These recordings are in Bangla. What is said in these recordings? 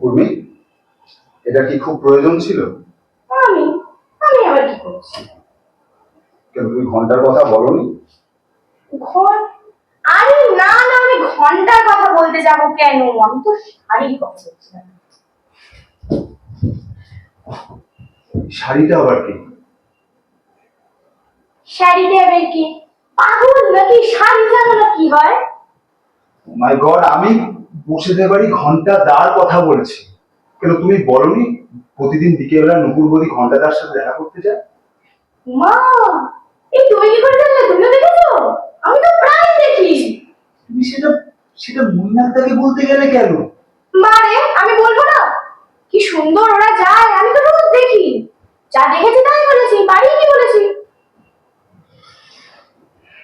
উর্মি এটা কি খুব প্রয়োজন ছিল? আমি আমি আবার কি করছি? কেন তুমি ঘণ্টার কথা বলনি? ঘর আরে না না আমি ঘণ্টার কথা বলতে যাব কেন? আমি তো শাড়ির কথা বলছিলাম শাড়িটা আবার কি? শাড়িটা এবার কি? পাগল নাকি? শাড়ি জানো না কি হয়? মাই গড আমি বসেদের বাড়ি ঘণ্টা দার কথা বলেছি। কেন তুমি বলনি প্রতিদিন বিকেলবেলা নুপুর বদি ঘন্টাদার সাথে দেখা করতে যায়? মা এই তুমি কি করে দেখেছ? আমি তো প্রায় দেখি। তুমি সেটা সেটা বলতে গেলে কেন? মারে আমি বলব না। কি সুন্দর ওরা যায় আমি তো রোজ দেখি। যা দেখেছি তাই বলেছি বাড়ি কি বলেছি?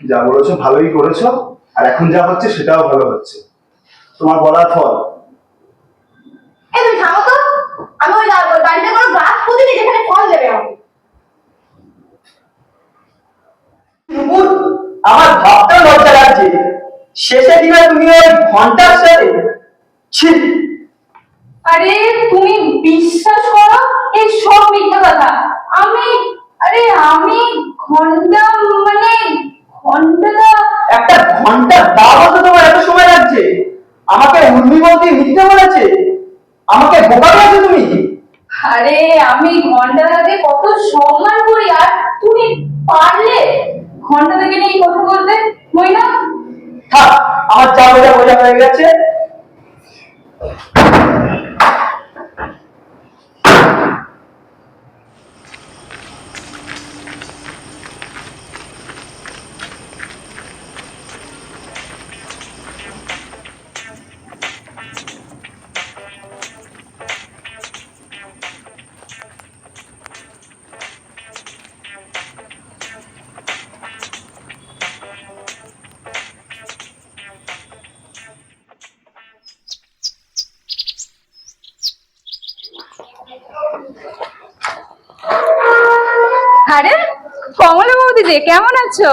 যা বলেছ ভালোই করেছ আর এখন যা হচ্ছে সেটাও ভালো হচ্ছে। তোমার বলার ফল। এই তুমি থামো তো। আমি ওই বাড়িতে কোনো গাছ পুঁতিনি যেখানে ফল দেবে আমাকে। আমার লজ্জা লাগছে। শেষে দিনে তুমি ওই ঘণ্টার সাথে? ছি। আরে তুমি বিশ্বাস করো? এই সব মিথ্যা কথা। আমি আরে আমি ঘণ্টা মানে ঘন্টাটা একটা ঘণ্টা দাও তো তোমার এত সময় লাগছে। আমাকে উর্মি বলতে মিথ্যে বলেছে। আমাকে বোকা বলেছ তুমি? আরে আমি ঘণ্টা ঘন্টাটাকে কত সম্মান করি আর তুমি পারলে ঘন্টাটাকে নিয়ে এই কথা বলতে মই না থাক আমার যা বোঝা বোঝা হয়ে গেছে। আরে কমলা বৌদি যে কেমন আছো?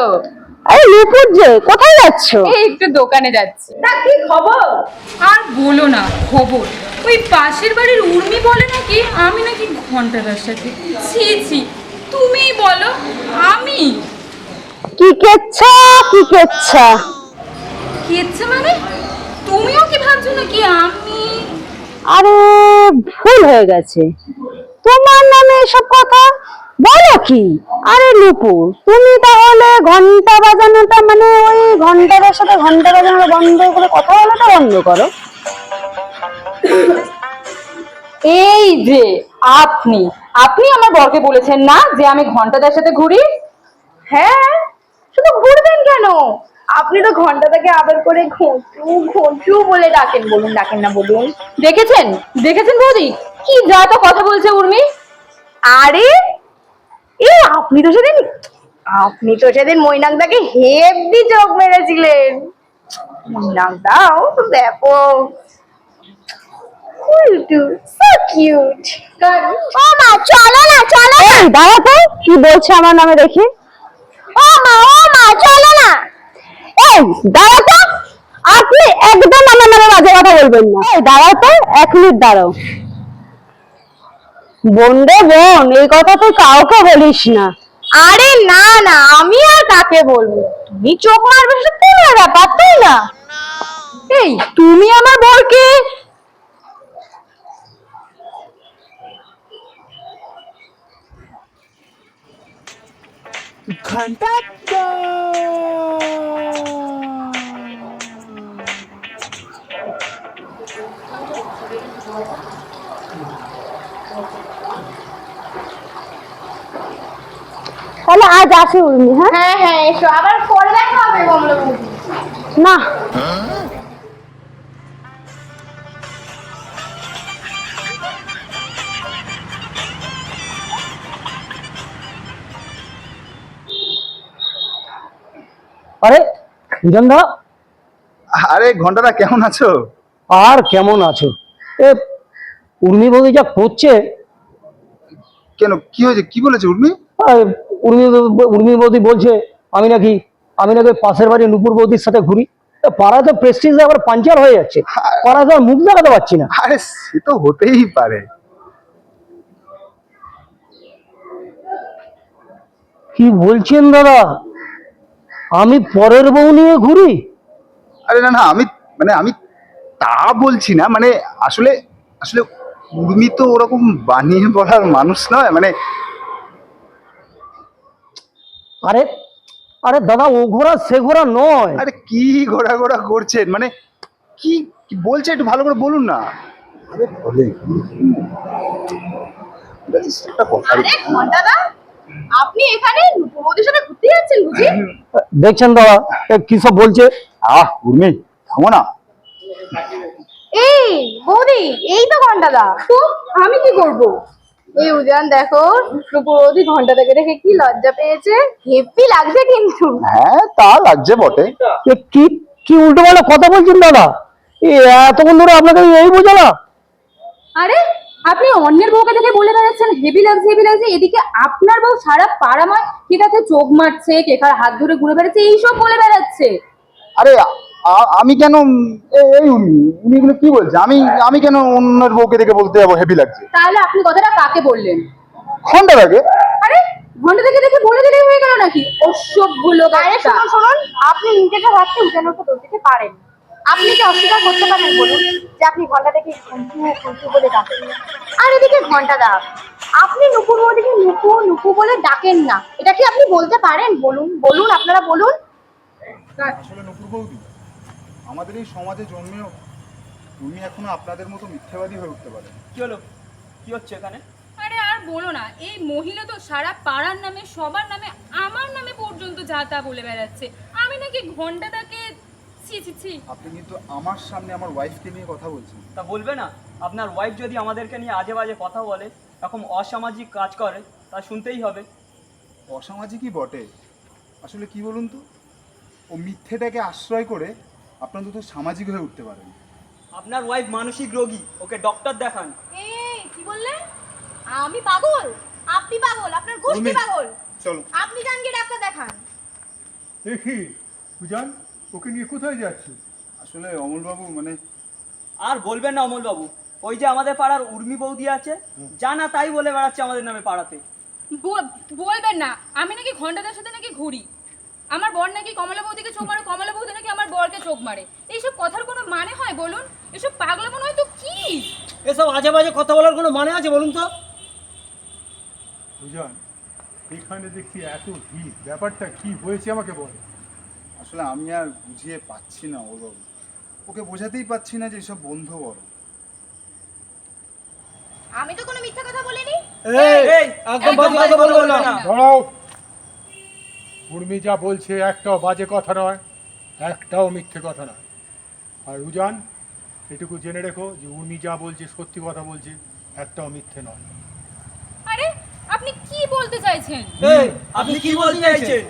আরে নুপুর যে কোথায় যাচ্ছ? এই একটু দোকানে যাচ্ছি। তা কি খবর? আর বলো না খবর। ওই পাশের বাড়ির উর্মি বলে নাকি আমি নাকি ঘন্টাদার সাথে। ছি ছি তুমিই বলো আমি। কি কেচ্ছা কি কেচ্ছা? কি মানে? তুমিও কি ভাবছ নাকি আমি আরে ভুল হয়ে গেছে। তোমার নামে এসব কথা? বলো কি? আরে নুপুর তুমি তাহলে ঘণ্টা বাজানোটা মানে ওই ঘণ্টার সাথে ঘণ্টা বাজানোটা বন্ধ করে কথা বলাটা বন্ধ করো। এই যে আপনি আপনি আমার বরকে বলেছেন না যে আমি ঘন্টাদার সাথে ঘুরি? হ্যাঁ শুধু ঘুরবেন কেন? আপনি তো ঘন্টাটাকে আদর করে ঘন্টু ঘন্টু বলে ডাকেন বলুন ডাকেন না বলুন। দেখেছেন? দেখেছেন বৌদি? কি যা তো কথা বলছে উর্মি? আরে এ আপনি তো সেদিন আপনি তো সেদিন মৈনাকদাকে হেভি চোখ মেরেছিলেন। মৈনাকদাও তো ব্যাপক। ও মা চলো না চলো এই দাঁড়া তো কি বলছে আমার নামে দেখি? ও মা ও মা চলো না। এই দাঁড়া তো। আপনি একদম আমার নামে বাজে কথা বলবেন না। এই, দাঁড়াও তো, এক মিনিট দাঁড়াও। বোন বোন, এই কথা তুই কাউকে বলিস না। আরে না না, আমি আর কাকে বলব? তুমি চোখ মারবে, সেটা তোমার ব্যাপার, তাই না? এই, তুমি আমার বরকে তাহলে আজ আসি উর্মি হ্যাঁ? হ্যাঁ হ্যাঁ এসো। আবার পরে দেখা হবে কমলা না। আরে বিজন দা? আরে ঘন্টাদা কেমন আছো? আর কেমন আছো? এ উর্মি বৌদি যা করছে কেন কি হয়েছে? কি বলেছে উর্মি? উর্মি উর্মি বৌদি বলছে আমি নাকি আমি নাকি পাশের বাড়ি নুপুর বৌদির সাথে ঘুরি। এ পাড়ায় তো প্রেস্টিজ আবার পাঞ্চার হয়ে যাচ্ছে। পাড়ায় তো মুখ দেখাতে পারছি না। আরে সে তো হতেই পারে। কি বলছেন দাদা? আমি পরের বউ নিয়ে ঘুরি? আরে না না আমি মানে আমি তা বলছি না মানে আসলে আসলে উর্মি তো ওরকম বানিয়ে বলার মানুষ নয় মানে আরে আরে দাদা ও ঘোড়া সে ঘোড়া নয়। আরে কি ঘোরা ঘোরা করছেন? মানে কি বলছে একটু ভালো করে বলুন না। আরে বলে। আপনি এখানে সাথে ঘুরতে যাচ্ছেন বুঝি? দেখছেন দাদা কি সব বলছে? আহ উর্মি থামো না। এই বৌদি এই তো ঘন্টাদা তো আমি কি করব? এই উজান দেখো নূপুরবতী ঘন্টাদাকে দেখে কি লজ্জা পেয়েছে। হেপি লাগছে কিন্তু। হ্যাঁ তা লাগছে বটে। কি কি উল্টো পাল্টা কথা বলছেন দাদা? এতক্ষণ ধরে আপনাকে এই বোঝালা আরে আপনি অন্যের বউকে দেখে বলে বেড়াচ্ছেন হেভি লাগছে হেভি লাগছে এদিকে আপনার বউ সারা পাড়াময় কে কাকে চোখ মারছে কে কার হাত ধরে ঘুরে বেড়াচ্ছে এইসব বলে বেড়াচ্ছে। আরে আমি কেন এই উনি উনি এগুলো কি বলছে? আমি আমি কেন অন্যের বউকে দেখে বলতে যাব হেভি লাগছে? তাহলে আপনি কথাটা কাকে বললেন? ঘণ্টা লাগে। আরে ঘণ্টা থেকে দেখে বলে দিলেই হয়ে গেল নাকি? অসভ্য লোক আরে একটা। শুনুন শুনুন আপনি নিজেকে হাতটা উঠানোর উপর দিতে পারেন। আপনি কি অস্বীকার করতে পারেন বলুন যে আপনি ঘণ্টা থেকে কুন্তু কুন্তু বলে ডাকেন? আর এদিকে ঘণ্টা দা আপনি নুপুর বৌদিকে নুপু নুপু বলে ডাকেন না। এটা কি আপনি বলতে পারেন? বলুন বলুন আপনারা বলুন। আসলে নকুর বৌদি। আমাদের এই সমাজে জন্মেও তুমি এখনও আপনাদের মতো মিথ্যাবাদী হয়ে উঠতে পারেন কি হলো? কি হচ্ছে এখানে? আরে আর বলো না এই মহিলা তো সারা পাড়ার নামে সবার নামে আমার নামে পর্যন্ত যা তা বলে বেড়াচ্ছে। আমি নাকি ঘন্টাটাকে ছি ছি ছি। আপনি কিন্তু আমার সামনে আমার ওয়াইফকে নিয়ে কথা বলছেন। তা বলবে না। আপনার ওয়াইফ যদি আমাদেরকে নিয়ে আজে বাজে কথা বলে এরকম অসামাজিক কাজ করে তা শুনতেই হবে। অসামাজিকই বটে। আসলে কি বলুন তো? ও মিথ্যেটাকে আশ্রয় করে আপনার তো সামাজিক হয়ে উঠতে পারেন। আপনার ওয়াইফ মানসিক রোগী ওকে ডক্টর দেখান। এই কি বললেন আমি পাগল? আপনি পাগল? আপনার গোষ্ঠী পাগল? চলো। আপনি যান গিয়ে ডাক্তার দেখান। দেখি সুজান ওকে নিয়ে কোথায় যাচ্ছে? আসলে অমলবাবু মানে আর বলবেন না অমলবাবু ওই যে আমাদের পাড়ার উর্মি বৌদি আছে জানা তাই বলে বেড়াচ্ছে আমাদের নামে পাড়াতে। বলবেন না আমি নাকি ঘন্টাদের সাথে নাকি ঘুরি? আমার বর নাকি কমলা বৌদিকে চোখ মারে কমলা বৌদি নাকি আমার বরকে চোখ মারে? এইসব কথার কোনো মানে হয় বলুন? এসব পাগলামো নয় তো কি? এসব আজে বাজে কথা বলার কোনো মানে আছে বলুন তো? সুজান এখানে দেখছি এত ভিড়। ব্যাপারটা কি হয়েছে আমাকে বল। আসলে আমি আর বুঝিয়ে পাচ্ছি না ওর বাবু ওকে বোঝাতেই পাচ্ছি না যে এসব বন্ধ করো আমি তো কোনো মিথ্যা কথা বলিনি। এই, একদম বাজে কথা বলবেন না। দাঁড়াও। উর্মি যা বলছে একটাও বাজে কথা নয় একটাও মিথ্যে কথা নয়। আর উজান এটুকু জেনে রেখো যে উর্মি যা বলছে সত্যি কথা বলছে একটাও মিথ্যে নয়। আরে আপনি কি বলতে চাইছেন? এই, আপনি কি বলতে চাইছেন?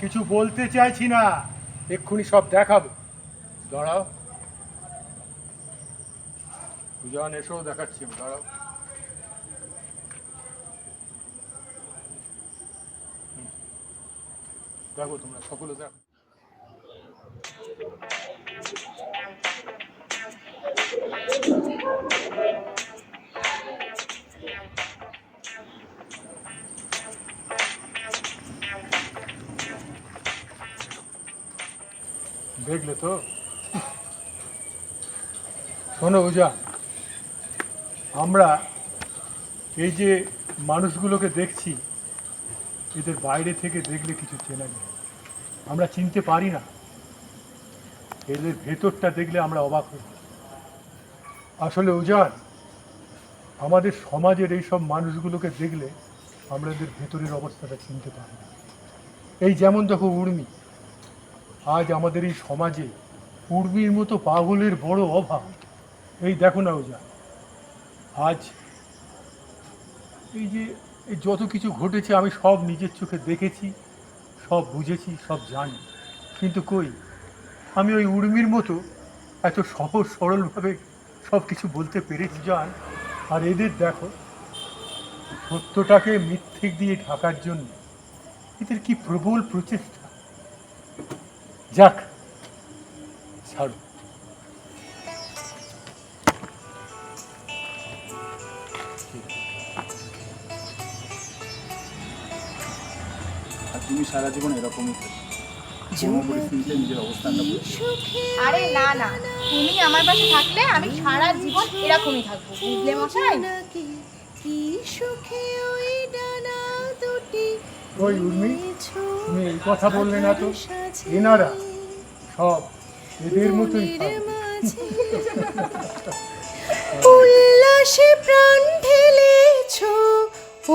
কিছু বলতে চাইছি না এক্ষুনি সব দেখাবো। দাঁড়াও। উজান এসো দেখাচ্ছি দাঁড়াও। দেখো তোমরা সকলে দেখো। দেখলে তো? শোনো উজা আমরা এই যে মানুষগুলোকে দেখছি এদের বাইরে থেকে দেখলে কিছু চেনা যায় আমরা চিনতে পারি না। এদের ভেতরটা দেখলে আমরা অবাক হই। আসলে উজান আমাদের সমাজের এই সব মানুষগুলোকে দেখলে আমরা এদের ভেতরের অবস্থাটা চিনতে পারি না। এই যেমন দেখো উর্মি, আজ আমাদের এই সমাজে উর্মির মতো পাগলের বড় অভাব। এই দেখো না ওজা আজ এই যে এই যত কিছু ঘটেছে আমি সব নিজের চোখে দেখেছি, সব বুঝেছি, সব জানি। কিন্তু কই? আমি ওই উর্মির মতো এত সহজ সরলভাবে সব কিছু বলতে পেরেছি, জান। আর এদের দেখো, সত্যটাকে মিথ্যে দিয়ে ঢাকার জন্য এদের কি প্রবল প্রচেষ্টা। যাক, ছাড়ো। তুমি সারা জীবন এরকমই। আরে না না। তুমি আমার পাশে থাকলে আমি সারা জীবন এরকমই থাকব। বুঝলে মশাই? ওই উর্মি তুমি এই কথা বললে না তো? এনারা সব এদের মতোই। উল্লাসে প্রাণ ঢেলেছ।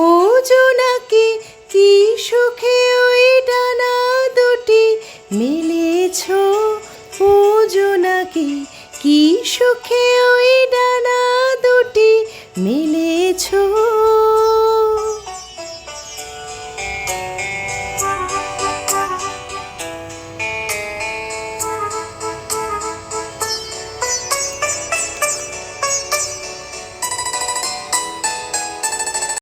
ও জোনাকি কি সুখে ওই ডানা দুটি মিলেছ? পুজো নাকি কি সুখে